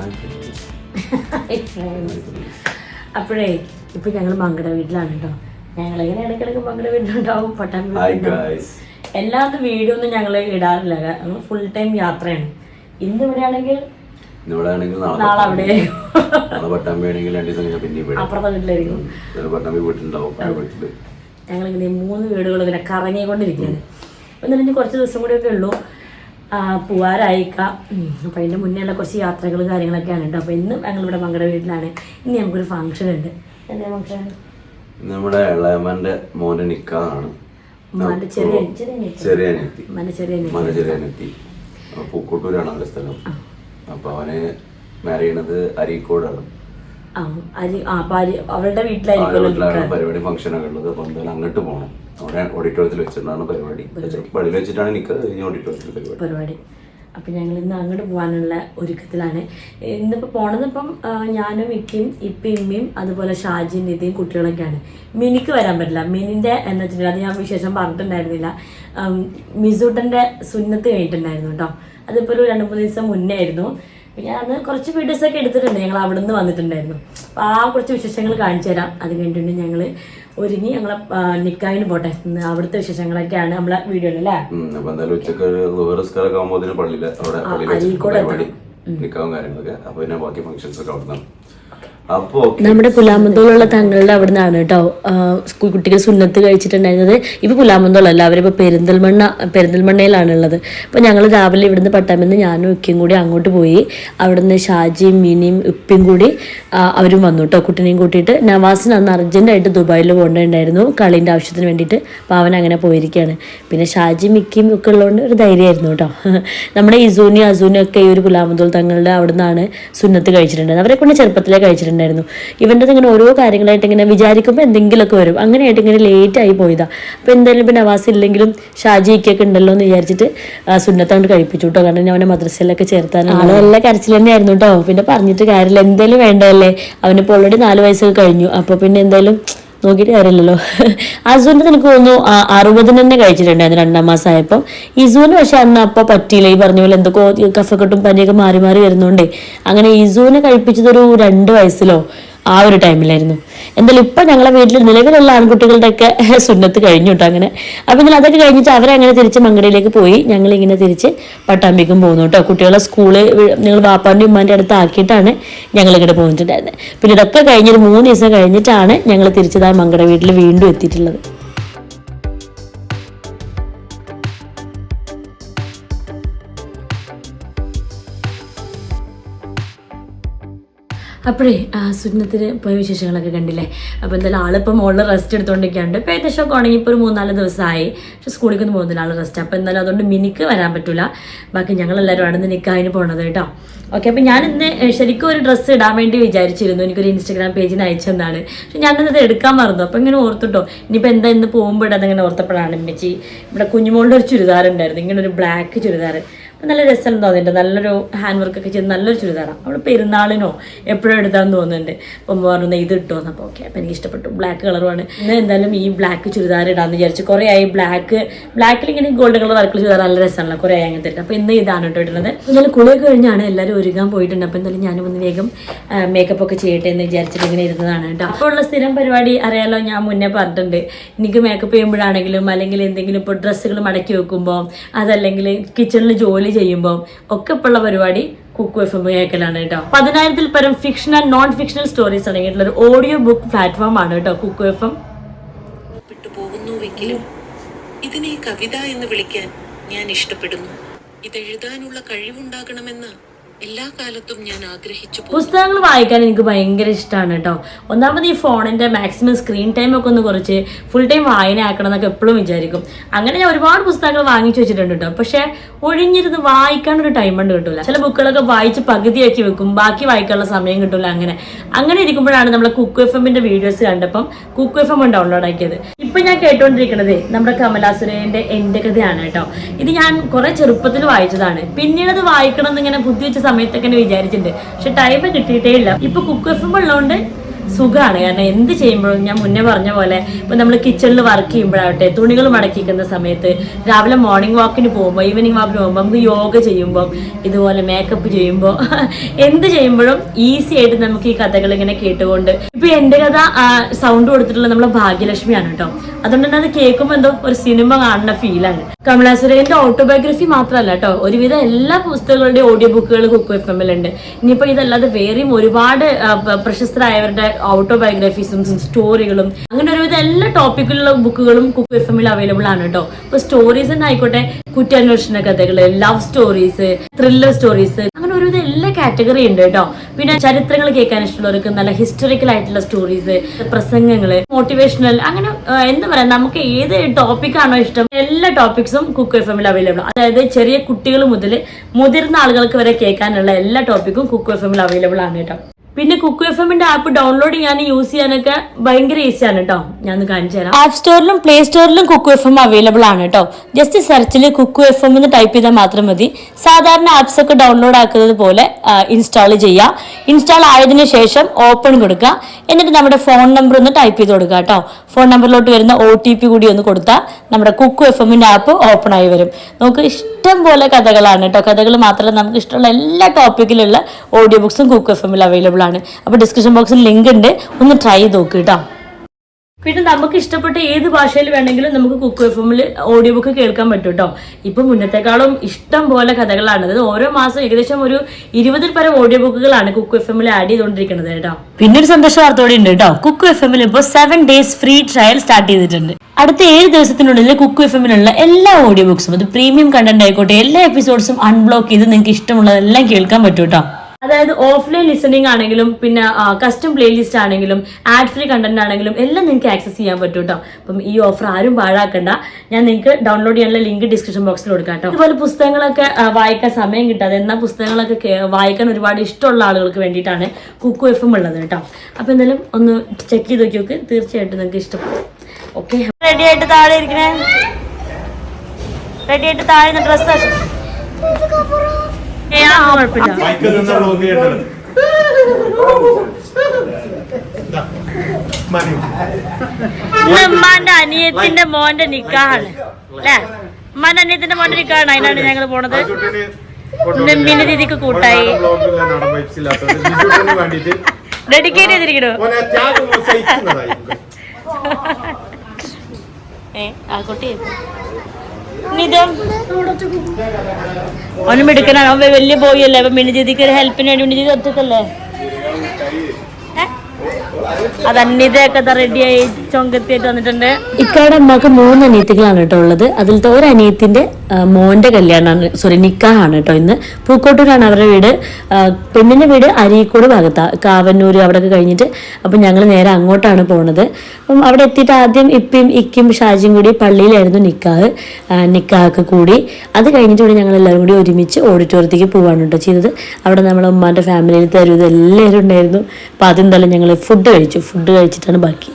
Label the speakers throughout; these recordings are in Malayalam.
Speaker 1: അപ്പോഴേ ഇപ്പൊ ഞങ്ങൾ മങ്കട വീട്ടിലാണ് കേട്ടോ ഞങ്ങൾ ഇങ്ങനെ ഇടയ്ക്കിടയ്ക്ക് മങ്കട വീട്ടിലുണ്ടാവും പട്ടാമ്പി
Speaker 2: എല്ലാവർക്കും
Speaker 1: എല്ലാത്ത വീഡിയോ ഒന്നും ഞങ്ങൾ ഇടാറില്ല. ഞങ്ങൾ ഫുൾ ടൈം യാത്രയാണ്. ഇന്ന് ഇവിടെ ആണെങ്കിൽ
Speaker 2: നാളെ
Speaker 1: അവിടെ. അപ്പുറത്തെ വീട്ടിലായിരിക്കും. ഞങ്ങളിങ്ങനെ മൂന്ന് വീടുകളും ഇങ്ങനെ കറങ്ങിക്കൊണ്ടിരിക്കുകയാണ്. എന്നിട്ട് കുറച്ച് ദിവസം കൂടിയൊക്കെ ഉള്ളൂ. ആ, പോവാറായിക്കാം. അപ്പം അതിന്റെ മുന്നേയുള്ള കുറച്ച് യാത്രകൾ കാര്യങ്ങളൊക്കെയാണ് കേട്ടോ. അപ്പോൾ ഇന്നും ഞങ്ങളിവിടെ മകളുടെ വീട്ടിലാണ്. ഇനി നമുക്കൊരു ഫംഗ്ഷൻ ഉണ്ട്. എന്താ ഫംഗ്ഷൻ
Speaker 2: നമ്മുടെ ഇളയമ്മന്റെ മോനെ നിക്കാണ്
Speaker 1: ചെറിയ ചെറിയ അനിയത്തി.
Speaker 2: ചെറിയ അനിയത്തി. അപ്പൊ പൂക്കോട്ടൂരാണ് അവരുടെ സ്ഥലം. അപ്പൊ അവന് മാരി ചെയ്യണത് അരീക്കോടാണ്.
Speaker 1: ആ അരി ആ അപ്പം
Speaker 2: അവരുടെ
Speaker 1: വീട്ടിലായിരിക്കുമല്ലോ
Speaker 2: പരിപാടി ഉള്ളത്. അപ്പൊ എന്തായാലും അങ്ങോട്ട് പോകണം അവിടെ ഓഡിറ്റോറിയത്തിൽ വെച്ചിട്ടാണ് പരിപാടി. പള്ളിയിൽ വെച്ചിട്ടാണ് എനിക്ക് ഓഡിറ്റോറിയത്തിൽ പരിപാടി.
Speaker 1: പരിപാടി. അപ്പം ഞങ്ങൾ ഇന്ന് അങ്ങോട്ട് പോകാനുള്ള ഒരുക്കത്തിലാണ്. ഇന്നിപ്പോൾ പോണതിപ്പം ഞാനും ഇക്കയും ഇപ്പം ഇമ്മയും അതുപോലെ ഷാജിയും നിധിയും കുട്ടികളൊക്കെയാണ്. മിനിക്ക് വരാൻ പറ്റില്ല. മിനിന്റെ എന്ന് വെച്ചിട്ടുണ്ടെങ്കിൽ അത് ഞാൻ വിശേഷം പറഞ്ഞിട്ടുണ്ടായിരുന്നില്ല. മിസൂട്ടന്റെ സുന്നത്ത് കഴിഞ്ഞിട്ടുണ്ടായിരുന്നു കേട്ടോ. അതിപ്പോൾ ഒരു രണ്ട് മൂന്ന് ദിവസം മുന്നേ ആയിരുന്നു. ഞാൻ അന്ന് കുറച്ച് വീഡിയോസ് ഒക്കെ എടുത്തിട്ടുണ്ട്. ഞങ്ങൾ അവിടെ നിന്ന് വന്നിട്ടുണ്ടായിരുന്നു. അപ്പോൾ ആ കുറച്ച് വിശേഷങ്ങൾ കാണിച്ചു തരാം. അത് കഴിഞ്ഞിട്ടുണ്ട് ഞങ്ങൾ ഒരുങ്ങി ഞങ്ങളെ നിക്കായിന് പോട്ടെ. അവിടുത്തെ വിശേഷങ്ങളൊക്കെയാണ് നമ്മളെ വീഡിയോയിൽ അല്ലേ
Speaker 2: അപ്പൊ എന്തായാലും ഉച്ചയ്ക്ക് ആകുമ്പോൾ അതിന് അവിടെ നിക്കാവും കാര്യങ്ങളൊക്കെ. അപ്പൊ പിന്നെ ബാക്കി ഫംഗ്ഷൻസ് ഒക്കെ അവിടെ
Speaker 1: നമ്മുടെ പുലാമന്തോളുള്ള തങ്ങളുടെ അവിടെ നിന്നാണ് കേട്ടോ സ്കൂൾ കുട്ടികൾ സുന്നത്ത് കഴിച്ചിട്ടുണ്ടായിരുന്നത്. ഇപ്പൊ പുലാമന്തോളല്ല അവരിപ്പോ പെരിന്തൽമണ്ണ പെരിന്തൽമണ്ണയിലാണ് ഉള്ളത് അപ്പൊ ഞങ്ങൾ രാവിലെ ഇവിടുന്ന് പട്ടാമെന്ന് ഞാനും ഉക്കയും കൂടി അങ്ങോട്ട് പോയി. അവിടുന്ന് ഷാജിയും മിനിയും ഉപ്പയും കൂടി അവരും വന്നു കേട്ടോ കുട്ടിനെയും കൂട്ടിയിട്ട്. നവാസിന് അന്ന് അർജന്റായിട്ട് ദുബായിൽ പോകേണ്ടതുണ്ടായിരുന്നു കളിന്റെ ആവശ്യത്തിന് വേണ്ടിയിട്ട്. അപ്പോൾ അങ്ങനെ പോയിരിക്കുകയാണ് പിന്നെ ഷാജി മിക്കിയും ഒക്കെ ഉള്ളതുകൊണ്ട് ഒരു ധൈര്യമായിരുന്നു കേട്ടോ. നമ്മുടെ ഇസൂനി അസൂനി ഒക്കെ ഈ ഒരു പുലാമന്തോൾ തങ്ങളുടെ അവിടെ സുന്നത്ത് കഴിച്ചിട്ടുണ്ടായിരുന്നത്. അവരെ കൊണ്ട് ചെറുപ്പത്തിലേ കഴിച്ചിട്ടുണ്ടായിരുന്നു ഇവന്റെ ഇങ്ങനെ ഓരോ കാര്യങ്ങളായിട്ട് ഇങ്ങനെ വിചാരിക്കുമ്പോൾ എന്തെങ്കിലുമൊക്കെ വരും. അങ്ങനെയായിട്ട് ഇങ്ങനെ ലേറ്റ് ആയി പോയതാ. അപ്പോൾ എന്തായാലും ഇപ്പം നവാസ് ഇല്ലെങ്കിലും ഷാജിക്കൊക്കെ ഉണ്ടല്ലോ എന്ന് വിചാരിച്ചിട്ട് സുന്നത്ത കൊണ്ട് അങ്ങോട്ട് കഴിപ്പിച്ചു കേട്ടോ കാരണം ഞാൻ അവനെ മദ്രസയിലൊക്കെ ചേർത്താനാണ് ആൾ നല്ല കരച്ചിൽ തന്നെയായിരുന്നു കേട്ടോ പിന്നെ പറഞ്ഞിട്ട് കാര്യമില്ല. എന്തായാലും വേണ്ടതല്ലേ? അവനിപ്പോൾ ഓൾറെഡി നാല് വയസ്സൊക്കെ കഴിഞ്ഞു. അപ്പോൾ പിന്നെ എന്തായാലും നോക്കിയിട്ട് കാര്യമില്ലല്ലോ. അസുവിന്റെ എനിക്ക് തോന്നുന്നു അറുപതിന് തന്നെ കഴിച്ചിട്ടുണ്ടായിരുന്നു രണ്ടാം മാസം ആയപ്പോൾ ഇസൂന് പക്ഷെ അന്ന് അപ്പോൾ പറ്റിയില്ല. ഈ പറഞ്ഞ പോലെ എന്തൊക്കെ കഫക്കെട്ടും പനിയൊക്കെ മാറി മാറി വരുന്നുണ്ടേ. അങ്ങനെ ഇസുവിനെ കഴിപ്പിച്ചതൊരു രണ്ട് വയസ്സിലോ ആ ഒരു ടൈമിലായിരുന്നു. എന്തായാലും ഇപ്പം ഞങ്ങളെ വീട്ടിൽ നിലവിലുള്ള ആൺകുട്ടികളുടെയൊക്കെ സുന്നത്ത് കഴിഞ്ഞു കേട്ടോ അങ്ങനെ. അപ്പം നിങ്ങൾ അതൊക്കെ കഴിഞ്ഞിട്ട് അവരങ്ങനെ തിരിച്ച് മങ്കടയിലേക്ക് പോയി. ഞങ്ങൾ ഇങ്ങനെ തിരിച്ച് പട്ടാമ്പിക്കും പോകുന്നു കേട്ടോ കുട്ടികളെ സ്കൂൾ ഞങ്ങൾ വാപ്പാന്റെ ഉമ്മാന്റെ അടുത്ത് ആക്കിയിട്ടാണ് ഞങ്ങൾ ഇങ്ങോട്ട് പോന്നിട്ടുണ്ടായിരുന്നത് പിന്നെ ഇതൊക്കെ കഴിഞ്ഞൊരു മൂന്ന് ദിവസം കഴിഞ്ഞിട്ടാണ് ഞങ്ങൾ തിരിച്ചതായ മങ്കട വീട്ടിൽ വീണ്ടും എത്തിയിട്ടുള്ളത്. അപ്പോഴേ ആ സുന്നത്തിന് പോയ വിശേഷങ്ങളൊക്കെ കണ്ടില്ലേ? അപ്പോൾ എന്തായാലും ആളിപ്പോൾ മുകളിൽ റെസ്റ്റ് എടുത്തുകൊണ്ടിരിക്കുകയുണ്ട് ഇപ്പോൾ ഏകദേശം ഒക്കെ ഇപ്പോൾ ഒരു മൂന്നാൽ ദിവസമായി പക്ഷെ സ്കൂളിലേക്ക് ഒന്നും പോകുന്നില്ല ആൾ റെസ്റ്റ് അപ്പോൾ എന്തായാലും അതുകൊണ്ട് മിനിക്ക് വരാൻ പറ്റില്ല ബാക്കി ഞങ്ങളെല്ലാവരും നിന്ന് നിൽക്കാതിന് പോണത് കേട്ടോ. ഓക്കെ അപ്പോൾ ഞാൻ ഇന്ന് ശരിക്കും ഒരു ഡ്രസ്സ് ഇടാൻ വേണ്ടി വിചാരിച്ചിരുന്നു. എനിക്കൊരു ഇൻസ്റ്റാഗ്രാം നിന്ന് അയച്ചെന്നാണ് പക്ഷെ ഞാനിത് എടുക്കാൻ മറന്നു. അപ്പോൾ ഇങ്ങനെ ഓർത്തിട്ടോ ഇനിയിപ്പോൾ എന്താ ഇന്ന് പോകുമ്പോൾ ഇങ്ങനെ ഓർത്തപ്പോഴാണ് ഇമ്മച്ചി. ഇവിടെ കുഞ്ഞുമോളുടെ ഒരു ചുരിദാർ ഉണ്ടായിരുന്നു ഇങ്ങനെ ഒരു ബ്ലാക്ക് ചുരിദാർ നല്ല രസം തോന്നിയിട്ടുണ്ട് നല്ലൊരു ഹാൻഡ് വർക്ക് ഒക്കെ ചെയ്ത് നല്ലൊരു ചുരിദാറാണ് അവൾ പെരുന്നാളിനോ എപ്പോഴും എടുത്താന്ന് തോന്നുന്നുണ്ട്. അപ്പം പറഞ്ഞു ഇത് ഇട്ടോ എന്നപ്പോൾ ഓക്കെ. അപ്പം എനിക്ക് ഇഷ്ടപ്പെട്ടു. ബ്ലാക്ക് കളറുമാണ് ഇന്ന് എന്തായാലും ഈ ബ്ലാക്ക് ചുരിദാർ ഇടാന്ന് വിചാരിച്ചു. കുറേ ആയി ബ്ലാക്ക് ബ്ലാക്കിൽ ഇങ്ങനെ ഗോൾഡ് കളർ വർക്ക് ചുരിദാർ നല്ല രസമാണല്ലോ. കുറേ ആയി അങ്ങനെ തരുന്നത് അപ്പോൾ ഇന്ന് ഇതാണ് കേട്ടോ ഇടുന്നത്. എന്തായാലും കുളിയൊക്കെ കഴിഞ്ഞാണ് എല്ലാവരും ഒരുങ്ങാൻ പോയിട്ടുണ്ട്. അപ്പോൾ എന്തായാലും ഞാനും ഒന്ന് വേഗം മേക്കപ്പ് ഒക്കെ ചെയ്യട്ടെ എന്ന് വിചാരിച്ചിട്ട് ഇങ്ങനെ ഇരുന്നതാണ് കേട്ടോ അപ്പോൾ ഉള്ള സ്ഥിരം പരിപാടി അറിയാലോ ഞാൻ മുന്നേ പറഞ്ഞിട്ടുണ്ട്. എനിക്ക് മേക്കപ്പ് ചെയ്യുമ്പോഴാണെങ്കിലും അല്ലെങ്കിൽ എന്തെങ്കിലും ഇപ്പോൾ ഡ്രസ്സുകൾ മടക്കി വെക്കുമ്പോൾ അതല്ലെങ്കിൽ കിച്ചണിൽ ജോലി ചെയ്യുമ്പോൾ ഒക്കെ ഇപ്പോഴുള്ള പരിപാടി കുക്കു എഫ് എം കേൾക്കലാണ് കേട്ടോ. പതിനായിരത്തിൽ പരം fiction and non fictional stories അടങ്ങിയിട്ടുള്ള ഒരു ഓഡിയോ ബുക്ക് പ്ലാറ്റ്ഫോം ആണ് കേട്ടോ കുക്കു എഫ് എം
Speaker 3: പോകുന്നുവെങ്കിലും ഇതിനെ കവിത എന്ന് വിളിക്കാൻ ഞാൻ ഇഷ്ടപ്പെടുന്നു. ഇതെഴുതാനുള്ള കഴിവുണ്ടാകണമെന്ന് എല്ലാ കാലത്തും ഞാൻ ആഗ്രഹിച്ചു.
Speaker 1: പുസ്തകങ്ങൾ വായിക്കാൻ എനിക്ക് ഭയങ്കര ഇഷ്ടമാണ് കേട്ടോ. ഒന്നാമത് ഈ ഫോണിന്റെ മാക്സിമം സ്ക്രീൻ ടൈം ഒക്കെ ഒന്ന് കുറച്ച് ഫുൾ ടൈം വായന ആക്കണം എന്നൊക്കെ എപ്പോഴും വിചാരിക്കും. അങ്ങനെ ഞാൻ ഒരുപാട് പുസ്തകങ്ങൾ വാങ്ങിച്ചു വെച്ചിട്ടുണ്ട് കേട്ടോ. പക്ഷെ ഒഴിഞ്ഞിരുന്ന് വായിക്കാനൊരു ടൈം ഉണ്ട് കിട്ടൂല. ചില ബുക്കുകളൊക്കെ വായിച്ച് പകുതിയാക്കി വെക്കും. ബാക്കി വായിക്കാനുള്ള സമയം കിട്ടൂല അങ്ങനെ. അങ്ങനെ ഇരിക്കുമ്പോഴാണ് നമ്മൾ കുക്ക് എഫ് എമ്മിന്റെ വീഡിയോസ് കണ്ടപ്പം കുക്ക് എഫ് എം ഡൗൺലോഡ് ആക്കിയത്. ഇപ്പൊ ഞാൻ കേട്ടോണ്ടിരിക്കുന്നത് നമ്മുടെ കമലാസുരേന്റെ എന്റെ കഥയാണ് കേട്ടോ. ഇത് ഞാൻ കുറെ ചെറുപ്പത്തിൽ വായിച്ചതാണ്. പിന്നീട് അത് വായിക്കണം എന്നിങ്ങനെ ബുദ്ധി വെച്ച സമയത്തൊക്കെ വിചാരിച്ചിട്ടുണ്ട്. പക്ഷെ ടൈം കിട്ടിയിട്ടേ ഇല്ല. ഇപ്പൊ കുക്കേഴ്സും ഉള്ളതുകൊണ്ട് സുഖമാണ് കാരണം എന്ത് ചെയ്യുമ്പോഴും ഞാൻ മുന്നേ പറഞ്ഞ പോലെ ഇപ്പൊ നമ്മൾ കിച്ചണിൽ വർക്ക് ചെയ്യുമ്പോഴാവട്ടെ തുണികൾ മടക്കിക്കുന്ന സമയത്ത് രാവിലെ മോർണിംഗ് വാക്കിന് പോകുമ്പോൾ ഈവനിങ് വാക്കിന് പോകുമ്പോൾ നമുക്ക് യോഗ ചെയ്യുമ്പോൾ ഇതുപോലെ മേക്കപ്പ് ചെയ്യുമ്പോൾ എന്ത് ചെയ്യുമ്പോഴും ഈസി ആയിട്ട് നമുക്ക് ഈ കഥകൾ ഇങ്ങനെ കേട്ടുകൊണ്ട് ഇപ്പൊ എന്റെ കഥ സൗണ്ട് കൊടുത്തിട്ടുള്ള നമ്മളെ ഭാഗ്യലക്ഷ്മിയാണ് കേട്ടോ. അതുകൊണ്ട് തന്നെ അത് കേൾക്കുമ്പോൾ എന്തോ ഒരു സിനിമ കാണുന്ന ഫീലാണ് കമലാസുരന്റെ ഓട്ടോബയോഗ്രഫി മാത്രമല്ല കേട്ടോ. ഒരുവിധം എല്ലാ പുസ്തകങ്ങളുടെയും ഓഡിയോ ബുക്കുകൾ കുക്കു എഫ് എമ്മിലുണ്ട് ഇനിയിപ്പോ ഇതല്ലാതെ വേറെയും ഒരുപാട് പ്രശസ്തരായവരുടെ ഓട്ടോബയോഗ്രഫീസും സ്റ്റോറികളും അങ്ങനെ ഒരുവിധം എല്ലാ ടോപ്പിക്കിലുള്ള ബുക്കുകളും കുക്ക് എഫ് എമ്മിൽ അവൈലബിൾ ആണ് കേട്ടോ ഇപ്പൊ സ്റ്റോറീസ് തന്നെ ആയിക്കോട്ടെ കുറ്റാന്വേഷണ കഥകൾ ലവ് സ്റ്റോറീസ് ത്രില്ലർ സ്റ്റോറീസ് അങ്ങനെ ഒരുവിധം എല്ലാ കാറ്റഗറി ഉണ്ട് കേട്ടോ പിന്നെ ചരിത്രങ്ങൾ കേൾക്കാൻ ഇഷ്ടമുള്ളവർക്ക് നല്ല ഹിസ്റ്റോറിക്കൽ ആയിട്ടുള്ള സ്റ്റോറീസ് പ്രസംഗങ്ങൾ മോട്ടിവേഷണൽ അങ്ങനെ എന്താ പറയാ നമുക്ക് ഏത് ടോപ്പിക് ആണോ ഇഷ്ടം എല്ലാ ടോപ്പിക്സും കുക്ക് എഫ് എമ്മിൽ അവൈലബിൾ അതായത് ചെറിയ കുട്ടികൾ മുതൽ മുതിർന്ന ആളുകൾക്ക് വരെ കേൾക്കാനുള്ള എല്ലാ ടോപ്പിക്കും കുക്ക് എഫ് എമ്മിൽ അവൈലബിൾ ആണ് കേട്ടോ പിന്നെ കുക്കു എഫ് എമ്മിന്റെ ആപ്പ് ഡൗൺലോഡ് ചെയ്യാനും യൂസ് ചെയ്യാനൊക്കെ ഭയങ്കര ഈസിയാണ് കേട്ടോ ഞാൻ കാണിച്ചു തരാം. ആപ്പ് സ്റ്റോറിലും പ്ലേ സ്റ്റോറിലും കുക്കു എഫ് എം അവൈലബിൾ ആണ് കേട്ടോ ജസ്റ്റ് സെർച്ചിൽ കുക്കു എഫ് എം എന്ന് ടൈപ്പ് ചെയ്താൽ മാത്രം മതി. സാധാരണ ആപ്സ് ഒക്കെ ഡൗൺലോഡ് ആക്കുന്നത് പോലെ ഇൻസ്റ്റാൾ ചെയ്യുക ഇൻസ്റ്റാൾ ആയതിനു ശേഷം ഓപ്പൺ കൊടുക്കുക എന്നിട്ട് നമ്മുടെ ഫോൺ നമ്പർ ഒന്ന് ടൈപ്പ് ചെയ്ത് കൊടുക്കുക കേട്ടോ ഫോൺ നമ്പറിലോട്ട് വരുന്ന ഒ ടി പി കൂടി ഒന്ന് കൊടുത്താൽ നമ്മുടെ കുക്കു എഫ് എമ്മിന്റെ ആപ്പ് ഓപ്പൺ ആയി വരും. നമുക്ക് ഇഷ്ടം പോലെ കഥകളാണ് കേട്ടോ കഥകൾ മാത്രമല്ല നമുക്ക് ഇഷ്ടമുള്ള എല്ലാ ടോപ്പിക്കിലുള്ള ഓഡിയോ ബുക്സും കുക്ക് എഫ് എമ്മിൽ അവൈലബിൾ ആണ്. അപ്പോൾ ഡിസ്ക്രിപ്ഷൻ ബോക്സിൽ ലിങ്ക് ഉണ്ട്. ഒന്ന് ട്രൈ ചെയ്ത് നോക്ക് കേട്ടോ. പിന്നെ നമുക്ക് ഇഷ്ടപ്പെട്ട ഏത് ഭാഷയിൽ വേണമെങ്കിലും നമുക്ക് കുക്ക് എഫ് എമ്മിൽ ഓഡിയോ ബുക്ക് കേൾക്കാൻ പറ്റും കേട്ടോ. ഇപ്പൊ മുന്നത്തെക്കാളും ഇഷ്ടം പോലെ കഥകളാണ്. അത് ഓരോ മാസം ഏകദേശം ഒരു ഇരുപതിൽ പരം ഓഡിയോ ബുക്കുകളാണ് കുക്ക് എഫ് എമ്മിൽ ആഡ് ചെയ്തുകൊണ്ടിരിക്കുന്നത് കേട്ടോ. പിന്നെ ഒരു സന്തോഷ വാർത്തയോടെ ഉണ്ട് കേട്ടോ. കുക്ക് എഫ് എമ്മിൽ ഇപ്പോൾ seven days free trial start ചെയ്തിട്ടുണ്ട്. അടുത്ത ഏഴ് ദിവസത്തിനുള്ളിൽ കുക്ക് എഫ് എമ്മിലുള്ള എല്ലാ ഓഡിയോ ബുക്സും അത് പ്രീമിയം കണ്ടന്റ് ആയിക്കോട്ടെ എല്ലാ എപ്പിസോഡ്സും അൺബ്ലോക്ക് ചെയ്ത് നിങ്ങൾക്ക് ഇഷ്ടമുള്ളതെല്ലാം കേൾക്കാൻ പറ്റും കേട്ടോ. അതായത് ഓഫ്ലൈൻ ലിസണിംഗ് ആണെങ്കിലും പിന്നെ കസ്റ്റം പ്ലേലിസ്റ്റ് ആണെങ്കിലും ആഡ് ഫ്രീ കണ്ടന്റ് ആണെങ്കിലും എല്ലാം നിങ്ങൾക്ക് ആക്സസ് ചെയ്യാൻ പറ്റും കേട്ടോ അപ്പം ഈ ഓഫർ ആരും പാഴാക്കണ്ട. ഞാൻ നിങ്ങൾക്ക് ഡൗൺലോഡ് ചെയ്യാനുള്ള ലിങ്ക് ഡിസ്ക്രിപ്ഷൻ ബോക്സിൽ കൊടുക്കാം കേട്ടോ അതുപോലെ പുസ്തകങ്ങളൊക്കെ വായിക്കാൻ സമയം കിട്ടാതെ എന്നാൽ പുസ്തകങ്ങളൊക്കെ വായിക്കാൻ ഒരുപാട് ഇഷ്ടമുള്ള ആളുകൾക്ക് വേണ്ടിയിട്ടാണ് കുക്കു എഫ് എം ഉള്ളത് കേട്ടോ അപ്പം എന്തായാലും ഒന്ന് ചെക്ക് ചെയ്ത് നോക്കി നോക്ക്. തീർച്ചയായിട്ടും നിങ്ങൾക്ക് ഇഷ്ടപ്പെടും. ഓക്കെ റെഡി ആയിട്ട് താഴെ ഇരിക്കണേ? റെഡി ആയിട്ട് താഴെ ഡ്രസ്സ് ഉമ്മാന്റെ അനിയത്തിന്റെ മോന്റെ നിക്കാണ് അല്ലേ? ഉമ്മാന്റെ അനിയത്തിന്റെ മോന്റെ നിക്കാണ് അതിനാണ് ഞങ്ങൾ പോണത്.
Speaker 4: നെമ്മിന്റെ
Speaker 1: രീതിക്ക് മിനി ദീദിക്ക് കൂട്ടായി ഡെഡിക്കേറ്റ് ചെയ്തിരിക്കണോ?
Speaker 4: ഓനെ ത്യാഗം സഹിക്കുന്നതായി
Speaker 1: ഏ ആ കുട്ടി ഓനും എടുക്കണോ അവൻ വലിയ പോയല്ലേ അപ്പൊ മിനിജിതിക്ക് ഒരു ഹെൽപ്പിന് വേണ്ടി മിനി എത്തിക്കല്ലേ അത് അന്യതയൊക്കെ റെഡിയായി ചൊങ്കത്തിയായിട്ട് വന്നിട്ടുണ്ട്. ഇക്കാടെ അമ്മയ്ക്ക് മൂന്ന് അനിയത്തികളാണ് കേട്ടോ ഉള്ളത്. അതിലത്തെ ഒരു അനിയത്തിന്റെ മോന്റെ കല്യാണമാണ് സോറി നിക്കാഹാണ് കേട്ടോ ഇന്ന്. പൂക്കോട്ടൂരാണ് അവരുടെ വീട്. പെണ്ണിന്റെ വീട് അരീക്കോട് ഭാഗത്താണ് കാവന്നൂര് അവിടെയൊക്കെ കഴിഞ്ഞിട്ട് അപ്പം ഞങ്ങൾ നേരെ അങ്ങോട്ടാണ് പോണത്. അപ്പം അവിടെ എത്തിയിട്ട് ആദ്യം ഇപ്പം ഇക്കും ഷാജിയും കൂടി പള്ളിയിലായിരുന്നു നിക്കാഹ് നിക്കാഹൊക്കെ കൂടി. അത് കഴിഞ്ഞിട്ട് കൂടി ഞങ്ങൾ എല്ലാവരും കൂടി ഒരുമിച്ച് ഓഡിറ്റോറിയത്തേക്ക് പോവാണ് കേട്ടോ ചെയ്തത്. അവിടെ നമ്മളെ ഉമ്മാന്റെ ഫാമിലിയിൽ തരും എല്ലാവരും ഉണ്ടായിരുന്നു. അപ്പം ആദ്യം തന്നെ ഞങ്ങൾ ഫുഡ് കഴിച്ചു. ഫുഡ് കഴിച്ചിട്ടാണ് ബാക്കി.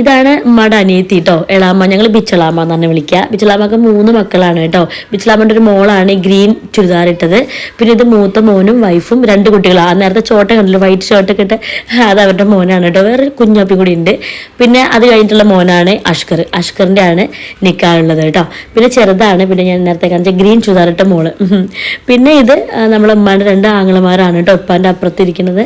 Speaker 1: ഇതാണ് ഉമ്മയുടെ അനിയത്തി കേട്ടോ എളാമ്മ. ഞങ്ങൾ ബിച്ചളാമ്മ എന്നാണ് വിളിക്കുക. ബിച്ചളാമ്മക്ക് മൂന്ന് മക്കളാണ് കേട്ടോ ബിച്ചളാമ്മന്റെ ഒരു മോളാണ് ഈ ഗ്രീൻ ചുരിദാർ ഇട്ടത്. പിന്നെ ഇത് മൂത്ത മോനും വൈഫും രണ്ട് കുട്ടികളാണ് ആ നേരത്തെ ചോട്ട കണ്ടല്ലോ വൈറ്റ് ഷർട്ടൊക്കെ ഇട്ട്? അത് അവരുടെ മോനാണ് കേട്ടോ വേറെ കുഞ്ഞാപ്പി കൂടി ഉണ്ട്. പിന്നെ അത് കഴിഞ്ഞിട്ടുള്ള മോനാണ് അഷ്കർ. അഷ്കറിന്റെ ആണ് നിൽക്കാറുള്ളത് കേട്ടോ പിന്നെ ചെറുതാണ്. പിന്നെ ഞാൻ നേരത്തെ കാണിച്ച ഗ്രീൻ ചുരിദാറിട്ട മോൾ. ഉം. പിന്നെ ഇത് നമ്മളെ ഉമ്മാന്റെ രണ്ട് ആങ്ങളമാരാണ് കേട്ടോ ഉപ്പാന്റെ അപ്പുറത്തിരിക്കുന്നത്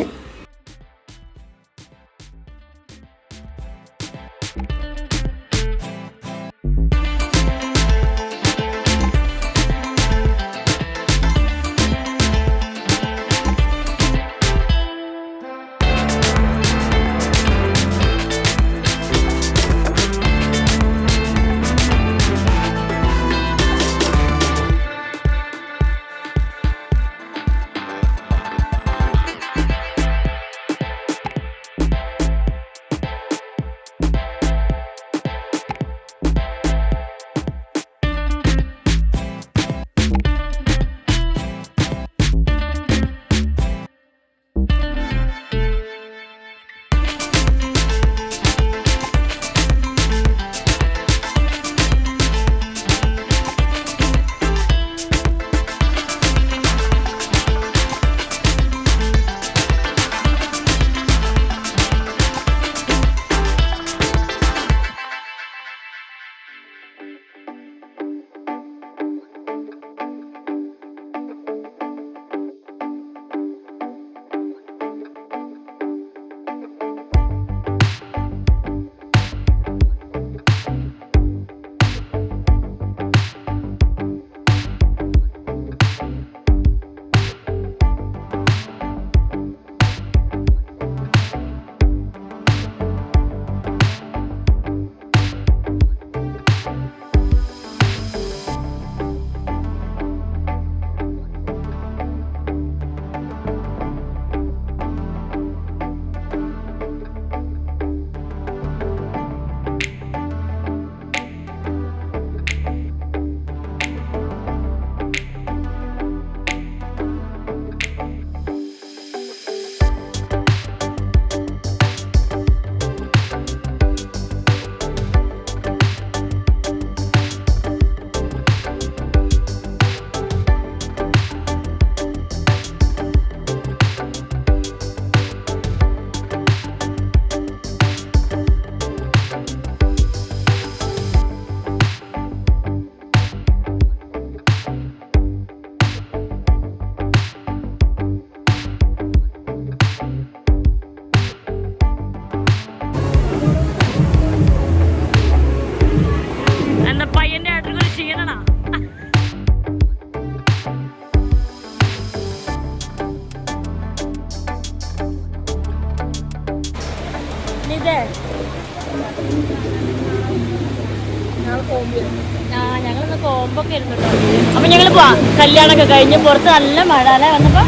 Speaker 1: കല്യാണമൊക്കെ കഴിഞ്ഞ് പുറത്ത് നല്ല മഴ അല്ലേ? വന്നപ്പോ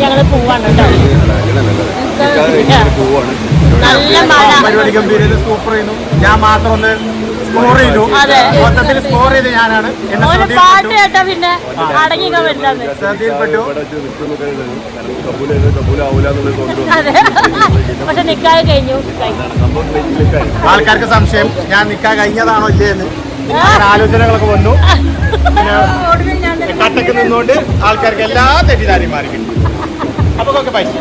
Speaker 1: ഞങ്ങൾ പോവാണ് കേട്ടോ. നല്ല മഴ.
Speaker 4: ഞാൻ മാത്രം സ്കോർ ചെയ്തു.
Speaker 1: അതെ.
Speaker 4: മൊത്തത്തിൽ സ്കോർ ചെയ്ത് ഞാനാണ്. എന്നെ
Speaker 1: ഒരു
Speaker 4: ശ്രദ്ധയിൽപ്പെട്ടു.
Speaker 1: പാട്ട് കേട്ടാ പിന്നെ അടങ്ങിക്കാൻ പറ്റാന്ന്
Speaker 4: ശ്രദ്ധയിൽപ്പെട്ടു.
Speaker 1: അതെ. പക്ഷെ കഴിഞ്ഞു.
Speaker 4: ആൾക്കാർക്ക് സംശയം. ഞാൻ നിക്കാ കഴിഞ്ഞതാണോ ഇല്ലേ എന്ന് ആലോചനകളൊക്കെ വന്നു. കട്ടക്ക് നിന്നുകൊണ്ട് ആൾക്കാർക്ക് എല്ലാ തെറ്റിദ്ധാരയും മാറി കിട്ടി. അപ്പൊ ഒക്കെ പൈസ.